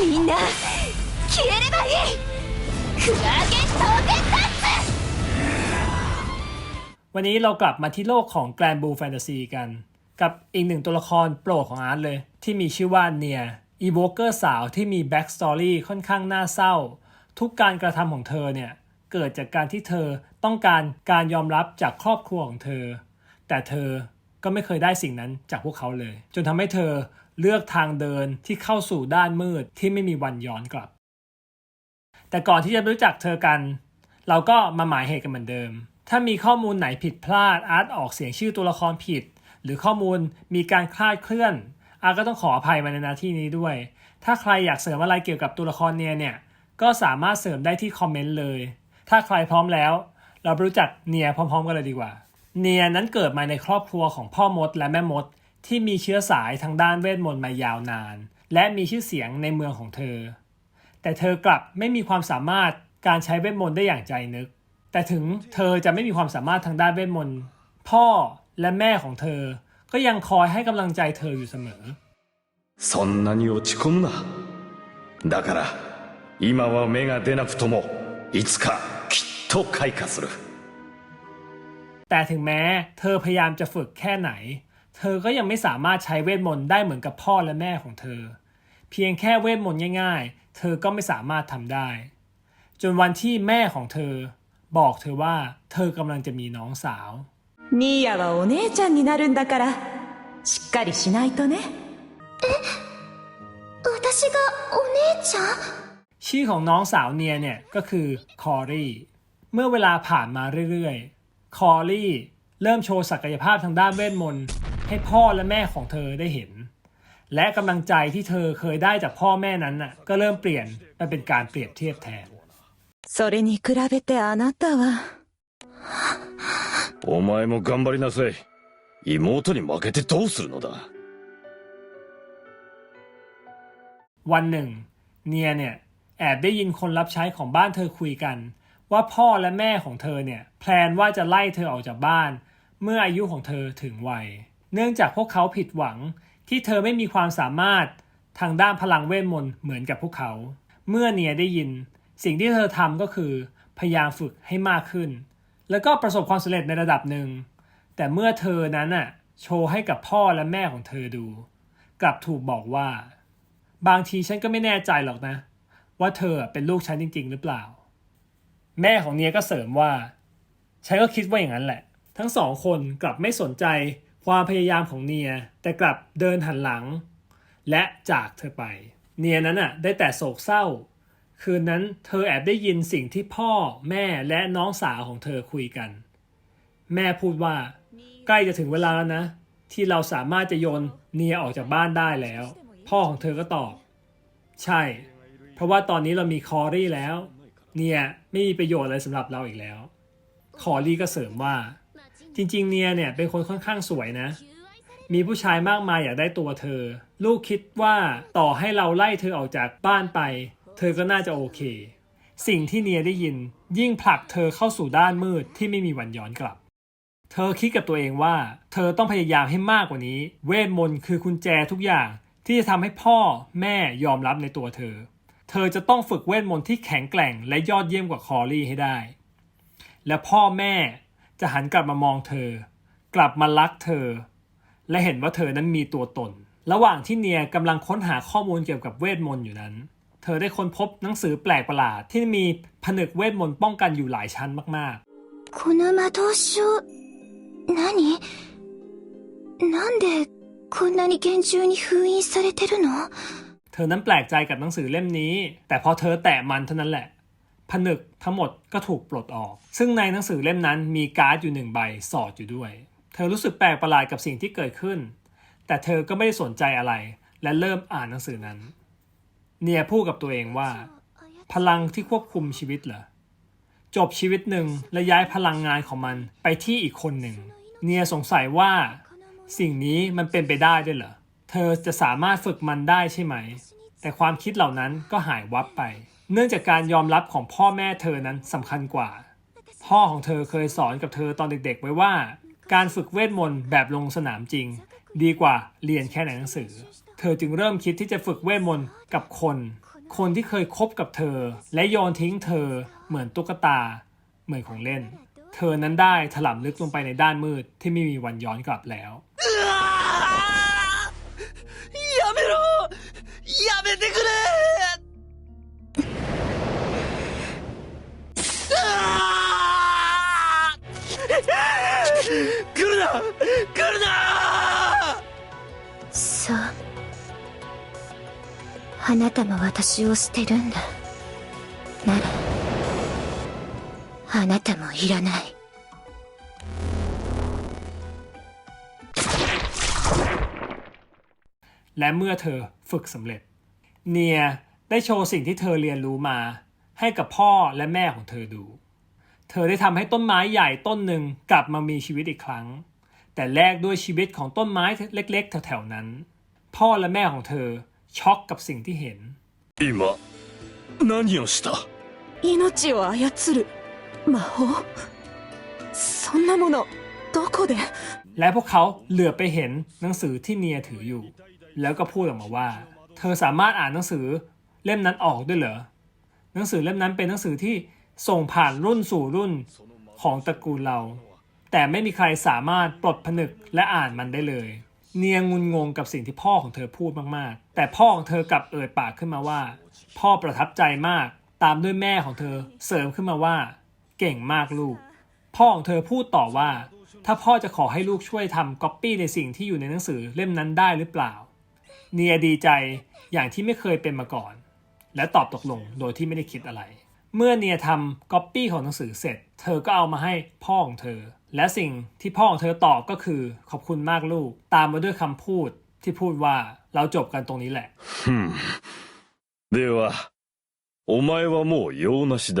みんな消えればいいクラーゲントーゲンダンス วันนี้เรากลับมาที่โลกของแกรนบูแฟนตาซีกัน กับอีกหนึ่งตัวละครโปรดของอาร์ตเลย ที่มีชื่อว่าเนียอีโวเกอร์สาวที่มีแบ็กสตอรี่ค่อนข้างน่าเศร้า ทุกการกระทำของเธอเนี่ย เกิดจากการที่เธอต้องการการยอมรับจากครอบครัวของเธอ แต่เธอ ก็ไม่เคยได้สิ่งนั้นจากพวกเขาเลย จนทำให้เธอเลือกทางเดินที่เข้าสู่ด้านมืดที่ไม่มีวันย้อนกลับ แต่ก่อนที่จะรู้จักเธอกัน เราก็มาหมายเหตุกันเหมือนเดิม ถ้ามีข้อมูลไหนผิดพลาดอาร์ตออกเสียงชื่อตัวละครผิด หรือข้อมูลมีการคลาดเคลื่อน อาร์ตก็ต้องขออภัยมาในหนาที่นี้ด้วย ถ้าใครอยากเสริมอะไรเกี่ยวกับตัวละครเนียเนี่ยก็สามารถเสริมได้ที่คอมเมนต์เลย ถ้าใครพร้อมแล้ว เราไปรู้จักเนียพร้อม ๆ กันเลยดีกว่า เนียนั้นเกิดมาในครอบครัวของพ่อมดและแม่มด ที่มีเชื้อสายทางด้านเวทมนต์มายาวนาน และมีชื่อเสียงในเมืองของเธอ แต่เธอกลับไม่มีความสามารถการใช้เวทมนต์ได้อย่างใจนึก แต่ถึงเธอจะไม่มีความสามารถทางด้านเวทมนต์ พ่อและแม่ของเธอ ก็ยังคอยให้กำลังใจเธออยู่เสมอ そんなに落ち込むなだから今は芽が出なくともいつかきっと開花する แต่ถึงแม้เธอพยายามจะฝึกแค่ไหน เธอก็ยังไม่สามารถใช้เวทมนต์ได้เหมือนกับพ่อและแม่ของเธอ เพียงแค่เวทมนต์ง่าย ๆ เธอก็ไม่สามารถทำได้ จนวันที่แม่ของเธอ บอกเธอว่าเธอกำลังจะมีน้องสาว ミーヤはお姉ちゃんになるんだからしっかりしないとね私がお姉ちゃん ชื่อของน้องสาวเนียเนี่ยก็คือคอรี่ เมื่อเวลาผ่านมาเรื่อยๆ คอรี่เริ่มโชว์ศักยภาพทางด้านเวทมนต์ให้พ่อและแม่ของเธอได้เห็น และกำลังใจที่เธอเคยได้จากพ่อแม่นั้นน่ะก็เริ่มเปลี่ยนไปเป็นการเปรียบเทียบแทน それに比べてあなたはお前も頑張りなさい妹に負けてどうするのだ วันหนึ่ง เนียเนี่ยแอบได้ยินคนรับใช้ของบ้านเธอคุยกัน ว่าพ่อและแม่ของเธอเนี่ยแพลนว่าจะไล่เธอออกจากบ้าน เมื่ออายุของเธอถึงวัย เนื่องจากพวกเขาผิดหวังที่เธอไม่มีความสามารถทางด้านพลังเวทมนต์เหมือนกับพวกเขา เมื่อเนียได้ยิน สิ่งที่เธอทำก็คือพยายามฝึกให้มากขึ้น แล้วก็ประสบความสำเร็จในระดับหนึ่ง แต่เมื่อเธอนั้นน่ะโชว์ให้กับพ่อและแม่ของเธอดู กลับถูกบอกว่า บางทีฉันก็ไม่แน่ใจหรอกนะ ว่าเธอเป็นลูกฉันจริง ๆ หรือเปล่า แม่ของเนียก็เสริมว่าฉันก็คิดว่าอย่างนั้นแหละ ทั้งสองคนกลับไม่สนใจความพยายามของเนียแต่กลับเดินหันหลัง และจากเธอไป เนียนั้นน่ะได้แต่โศกเศร้า คืนนั้นเธอแอบได้ยินสิ่งที่พ่อแม่และน้องสาวของเธอคุยกัน แม่พูดว่า ใกล้จะถึงเวลาแล้วนะ ที่เราสามารถจะโยนเนียออกจากบ้านได้แล้ว พ่อของเธอก็ตอบ ใช่ เพราะว่าตอนนี้เรามีคอรี่แล้ว เนี่ยไม่มีประโยชน์อะไรสำหรับเราอีกแล้ว คอรี่ก็เสริมว่า จริง ๆ เนียเนี่ยเป็นคนค่อนข้างสวยนะ มีผู้ชายมากมายอยากได้ตัวเธอ ลูกคิดว่าต่อให้เราไล่เธอออกจากบ้านไป เธอก็น่าจะโอเค สิ่งที่เนียได้ยิน ยิ่งผลักเธอเข้าสู่ด้านมืดที่ไม่มีวันย้อนกลับ เธอคิดกับตัวเองว่า เธอต้องพยายามให้มากกว่านี้ เวทมนต์คือกุญแจทุกอย่างที่จะทำให้พ่อแม่ยอมรับในตัวเธอ เธอจะต้องฝึกเวทมนต์ที่แข็งแกร่งและยอดเยี่ยมกว่าคอรี่ให้ได้ และพ่อแม่จะหันกลับมามองเธอ กลับมารักเธอ และเห็นว่าเธอนั้นมีตัวตน ระหว่างที่เนียกำลังค้นหาข้อมูลเกี่ยวกับเวทมนต์อยู่นั้น เธอได้ค้นพบหนังสือแปลกประหลาดที่มีผนึกเวทมนต์ป้องกันอยู่หลายชั้นมากๆ この魔導書何なんでこんなに厳重に封印されてるの เธอนั้นแปลกใจกับหนังสือเล่มนี้ แต่พอเธอแตะมันเท่านั้นแหละ ผนึกทั้งหมดก็ถูกปลดออก ซึ่งในหนังสือเล่มนั้นมีการ์ดอยู่หนึ่งใบสอดอยู่ด้วย เธอรู้สึกแปลกประหลาดกับสิ่งที่เกิดขึ้น แต่เธอก็ไม่ได้สนใจอะไร และเริ่มอ่านหนังสือนั้น เนียพูดกับตัวเองว่า พลังที่ควบคุมชีวิตเหรอจบชีวิตหนึ่งและย้ายพลังงานของมันไปที่อีกคนหนึ่ง เนียสงสัยว่า สิ่งนี้มันเป็นไปได้ด้วยเหรอ เธอจะสามารถฝึกมันได้ใช่ไหม แต่ความคิดเหล่านั้นก็หายวับไป เนื่องจากการยอมรับของพ่อแม่เธอนั้นสำคัญกว่า พ่อของเธอเคยสอนกับเธอตอนเด็กๆ ไว้ว่า การฝึกเวทมนต์แบบลงสนามจริง ดีกว่าเรียนแค่ในหนังสือ เธอจึงเริ่มคิดที่จะฝึกเวทมนต์กับคน คนที่เคยคบกับเธอ และโยนทิ้งเธอเหมือนตุ๊กตา เหมือนของเล่น เธอนั้นได้ถลำลึกลงไปในด้านมืดที่ไม่มีวันย้อนกลับแล้ว やめろ!やめてくれ!あー来るな!来るな!そう。あなたも私を捨てるんだ。ならあなたもいらない。 และเมื่อเธอฝึกสำเร็จ เนียได้โชว์สิ่งที่เธอเรียนรู้มา ให้กับพ่อและแม่ของเธอดู เธอได้ทำให้ต้นไม้ใหญ่ต้นหนึ่งกลับมามีชีวิตอีกครั้ง แต่แลกด้วยชีวิตของต้นไม้เล็กๆแถวๆนั้น พ่อและแม่ของเธอช็อกกับสิ่งที่เห็น 今何をした命を操る魔法そんなものどこで และพวกเขาเหลือบไปเห็นหนังสือที่เนียถืออยู่ แล้วก็พูดออกมาว่า เธอสามารถอ่านหนังสือเล่มนั้นออกด้วยเหรอหนังสือเล่มนั้นเป็นหนังสือที่ส่งผ่านรุ่นสู่รุ่นของตระกูลเรา แต่ไม่มีใครสามารถปลดผนึกและอ่านมันได้เลย เนียงงุนงงกับสิ่งที่พ่อของเธอพูดมากๆ แต่พ่อของเธอกลับเอ่ยปากขึ้นมาว่า พ่อประทับใจมากตามด้วยแม่ของเธอเสริมขึ้นมาว่า เก่งมากลูก พ่อของเธอพูดต่อว่า ถ้าพ่อจะขอให้ลูกช่วยทำก๊อปปี้ในสิ่งที่อยู่ในหนังสือเล่มนั้นได้หรือเปล่า เนียดีใจอย่างที่ไม่เคยเป็นมาก่อน และตอบตกลงโดยที่ไม่ได้คิดอะไร เมื่อเนียทำก๊อปปี้ของหนังสือเสร็จ เธอก็เอามาให้พ่อของเธอ และสิ่งที่พ่อของเธอตอบก็คือขอบคุณมากลูก ตามมาด้วยคำพูดที่พูดว่าเราจบกันตรงนี้แหละ ふんではお前はもう用なしだ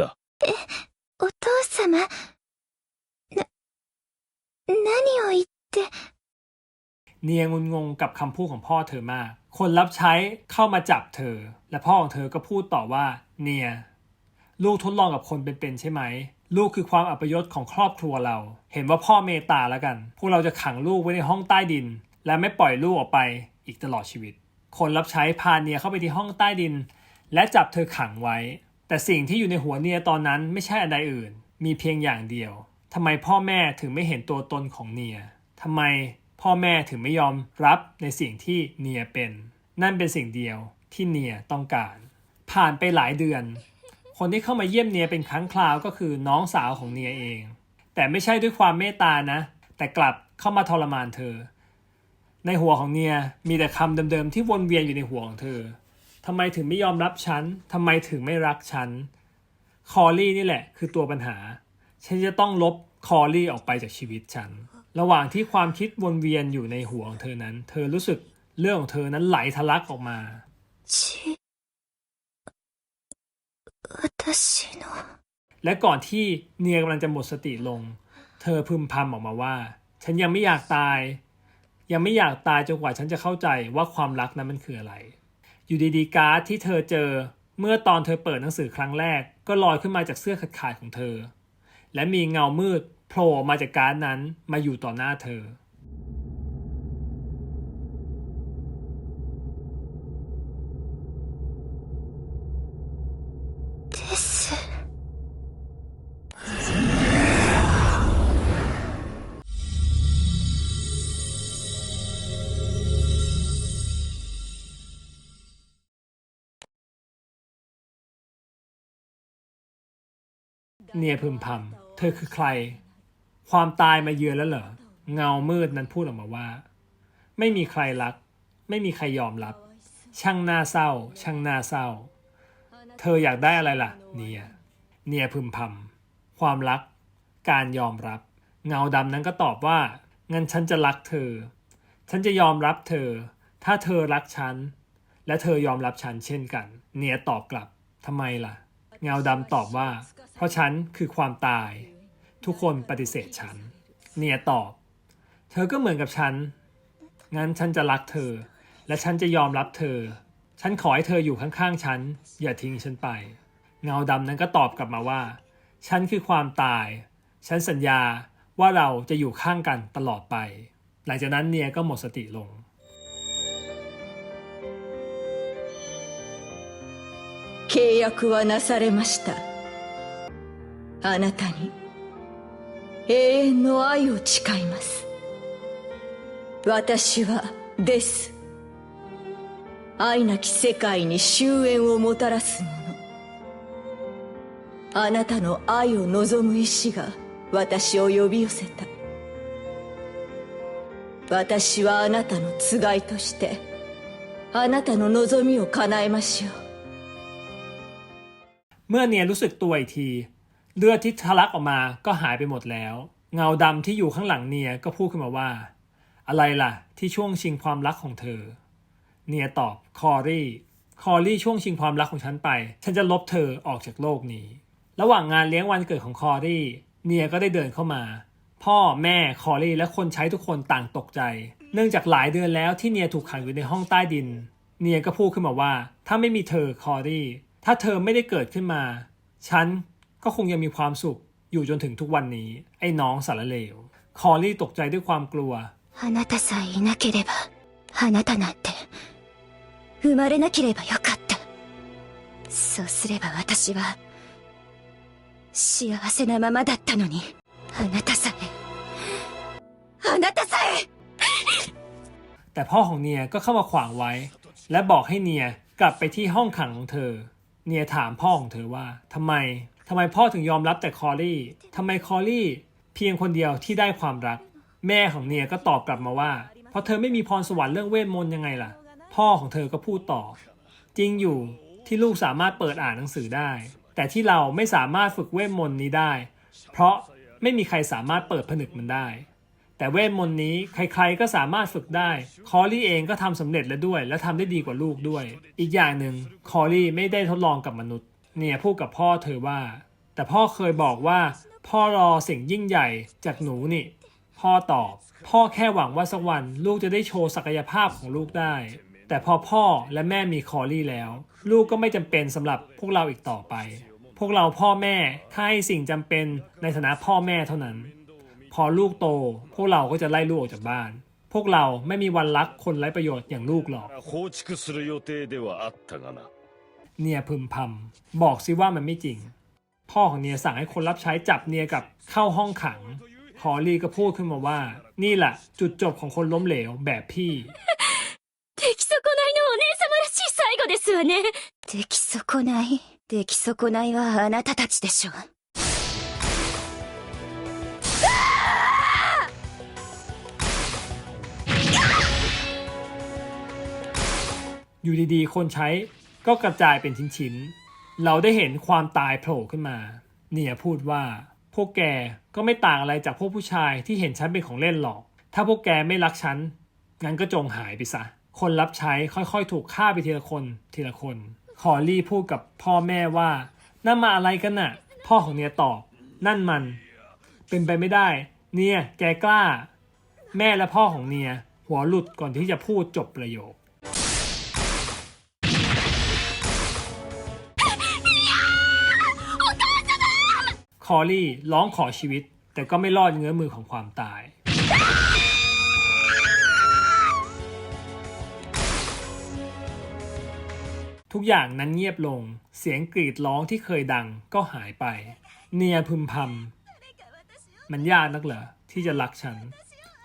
お父様な何を言って เนียงุนงงกับคำพูดของพ่อเธอมาก คนรับใช้เข้ามาจับเธอ และพ่อของเธอก็พูดต่อว่า เนีย ลูกทดลองกับคนเป็นๆใช่ไหม ลูกคือความอัปยศของครอบครัวเรา เห็นว่าพ่อเมตตาแล้วกัน พวกเราจะขังลูกไว้ในห้องใต้ดิน และไม่ปล่อยลูกออกไปอีกตลอดชีวิต คนรับใช้พาเนียเข้าไปที่ห้องใต้ดิน และจับเธอขังไว้ แต่สิ่งที่อยู่ในหัวเนียตอนนั้นไม่ใช่อะไรอื่น มีเพียงอย่างเดียวทำไมพ่อแม่ถึงไม่เห็นตัวตนของเนียทำไม พ่อแม่ถึงไม่ยอมรับในสิ่งที่เนียเป็น นั่นเป็นสิ่งเดียวที่เนียต้องการ ผ่านไปหลายเดือน คนที่เข้ามาเยี่ยมเนียเป็นครั้งคราวก็คือน้องสาวของเนียเอง แต่ไม่ใช่ด้วยความเมตตานะ แต่กลับเข้ามาทรมานเธอ ในหัวของเนียมีแต่คำเดิมๆที่วนเวียนอยู่ในหัวของเธอทำไมถึงไม่ยอมรับฉันทำไมถึงไม่รักฉันคอรี่นี่แหละคือตัวปัญหา ฉันจะต้องลบคอรี่ออกไปจากชีวิตฉัน ระหว่างที่ความคิดวนเวียนอยู่ในหัวของเธอนั้น เธอรู้สึกเรื่องของเธอนั้นไหลทะลักออกมาและก่อนที่เนียกำลังจะหมดสติลง เธอพึมพำออกมาว่า ฉันยังไม่อยากตาย ยังไม่อยากตายจนกว่าฉันจะเข้าใจว่าความรักนั้นมันคืออะไร อยู่ดีๆการ์ดที่เธอเจอเมื่อตอนเธอเปิดหนังสือครั้งแรก ก็ลอยขึ้นมาจากเสื้อขาดๆของเธอ และมีเงามืด โผล่ออกมาจากการ์ดนั้นมาอยู่ต่อหน้าเธอ เนียพึมพำ เธอคือใคร ความตายมาเยือนแล้วเหรอ เงามืดนั้นพูดออกมาว่า ไม่มีใครรัก ไม่มีใครยอมรับ ช่างน่าเศร้า ช่างน่าเศร้า เธออยากได้อะไรล่ะ เนียเนียพึมพำความรัก การยอมรับ เงาดำนั้นก็ตอบว่า งั้นฉันจะรักเธอ ฉันจะยอมรับเธอ ถ้าเธอรักฉัน และเธอยอมรับฉันเช่นกัน เนียตอบกลับทำไมล่ะ เงาดำตอบว่า เพราะฉันคือความตาย ทุกคนปฏิเสธฉัน เนียตอบ เธอก็เหมือนกับฉัน งั้นฉันจะรักเธอ และฉันจะยอมรับเธอ ฉันขอให้เธออยู่ข้างๆฉัน อย่าทิ้งฉันไป เงาดำนั้นก็ตอบกลับมาว่า ฉันคือความตาย ฉันสัญญาว่าเราจะอยู่ข้างกันตลอดไป หลังจากนั้นเนียก็หมดสติลงเคยักวานาซาเรม約はなされましたあなたに永遠の愛を誓います私はです愛なき世界に終焉をもたらすものあなたの愛を望む意志が私を呼び寄せた私はあなたのつがいとしてあなたの望みを叶えましょう เมื่อเนียรู้สึกตัวอีกที เลือดที่ทะลักออกมาก็หายไปหมดแล้ว เงาดำที่อยู่ข้างหลังเนียก็พูดขึ้นมาว่า อะไรล่ะ ที่ช่วงชิงความรักของเธอ เนียตอบคอรี่ คอรี่ช่วงชิงความรักของฉันไป ฉันจะลบเธอออกจากโลกนี้ ระหว่างงานเลี้ยงวันเกิดของคอรี่ เนียก็ได้เดินเข้ามา พ่อแม่คอรี่และคนใช้ทุกคนต่างตกใจ เนื่องจากหลายเดือนแล้วที่เนียถูกขังอยู่ในห้องใต้ดิน เนียก็พูดขึ้นมาว่า ถ้าไม่มีเธอคอรี่ ถ้าเธอไม่ได้เกิดขึ้นมา ฉัน ก็คงยังมีความสุขอยู่จนถึงทุกวันนี้ ไอ้น้องสารเลว คอรี่ตกใจด้วยความกลัว あなたさえいなければあなたなんて生まれなければよかったそうすれば私は幸せなままだったのにあなたさえあなたさえ แต่พ่อของเนียก็เข้ามาขวางไว้ และบอกให้เนียกลับไปที่ห้องขังของเธอ เนียถามพ่อของเธอว่าทำไม ทำไมพ่อถึงยอมรับแต่คอรี่ทำไมคอรี่เพียงคนเดียวที่ได้ความรัก แม่ของเนียก็ตอบกลับมาว่า เพราะเธอไม่มีพรสวรรค์เรื่องเวทมนต์ยังไงล่ะ พ่อของเธอก็พูดต่อ จริงอยู่ที่ลูกสามารถเปิดอ่านหนังสือได้ แต่ที่เราไม่สามารถฝึกเวทมนต์นี้ได้ เพราะไม่มีใครสามารถเปิดผนึกมันได้ แต่เวทมนต์นี้ใครๆก็สามารถฝึกได้ คอรี่เองก็ทำสำเร็จแล้วด้วย และทำได้ดีกว่าลูกด้วย อีกอย่างหนึ่งคอรี่ไม่ได้ทดลองกับมนุษย์ เนี่ยพูดกับพ่อเธอว่า แต่พ่อเคยบอกว่า พ่อรอสิ่งยิ่งใหญ่จากหนูนี่ พ่อตอบ พ่อแค่หวังว่าสักวันลูกจะได้โชว์ศักยภาพของลูกได้ แต่พอพ่อและแม่มีคอรี่แล้ว ลูกก็ไม่จำเป็นสำหรับพวกเราอีกต่อไป พวกเราพ่อแม่ถ้าให้สิ่งจำเป็นในฐานะพ่อแม่เท่านั้น พอลูกโต พวกเราก็จะไล่ลูกออกจากบ้าน พวกเราไม่มีวันรักคนไร้ประโยชน์อย่างลูกหรอก เนียพึมพำบอกซิว่ามันไม่จริง พ่อของเนียสั่งให้คนรับใช้จับเนียกับเข้าห้องขัง คอรีก็พูดขึ้นมาว่า นี่แหละจุดจบของคนล้มเหลวแบบพี่ 出来損ないのお姉様らしい最後ですわね出来損ない出来損ないはあなたたちでしょ อยู่ดีๆ คนใช้ ก็กระจายเป็นชิ้นๆ เราได้เห็นความตายโผล่ขึ้นมา เนียพูดว่าพวกแกก็ไม่ต่างอะไรจากพวกผู้ชายที่เห็นฉันเป็นของเล่นหรอก ถ้าพวกแกไม่รักฉัน งั้นก็จงหายไปซะ คนรับใช้ค่อยๆ ถูกฆ่าไปทีละคนทีละคน คอรี่พูดกับพ่อแม่ว่านั่นมาอะไรกันน่ะ พ่อของเนียตอบ นั่นมัน เป็นไปไม่ได้ เนียแกกล้า แม่และพ่อของเนีย หัวหลุดก่อนที่จะพูดจบประโยค อรี่ร้องขอชีวิต แต่ก็ไม่รอดเงื้อมือของความตาย ทุกอย่างนั้นเงียบลง เสียงกรีดร้องที่เคยดังก็หายไป เนียพึมพำมันยากนักเหรอที่จะรักฉัน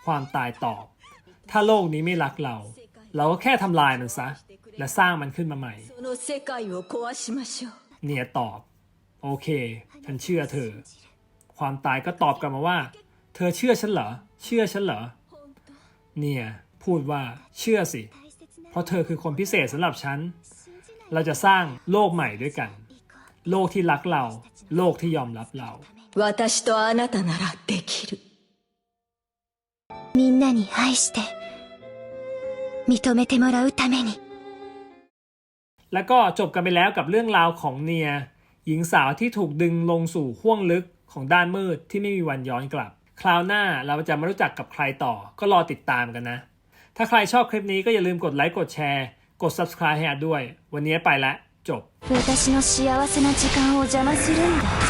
ความตายตอบ ถ้าโลกนี้ไม่รักเรา เราก็แค่ทำลายมันซะ และสร้างมันขึ้นมาใหม่ เนียตอบ โอเค ฉันเชื่อเธอ ความตายก็ตอบกลับมาว่า เธอเชื่อฉันเหรอ เชื่อฉันเหรอ เนียพูดว่าเชื่อสิ เพราะเธอคือคนพิเศษสำหรับฉัน เราจะสร้างโลกใหม่ด้วยกัน โลกที่รักเรา โลกที่ยอมรับเรา 私とあなたならできるみんなに愛して認めてもらうために แล้วก็จบกันไปแล้วกับเรื่องราวของเนีย หญิงสาวที่ถูกดึงลงสู่ห้วงลึกของด้านมืดที่ไม่มีวันย้อนกลับ คราวหน้าเราจะมารู้จักกับใครต่อ ก็รอติดตามกันนะ ถ้าใครชอบคลิปนี้ก็อย่าลืมกดไลค์กดแชร์ กด subscribe ให้อาด้วย วันนี้ไปละจบ 私の幸せな時間を邪魔するんだ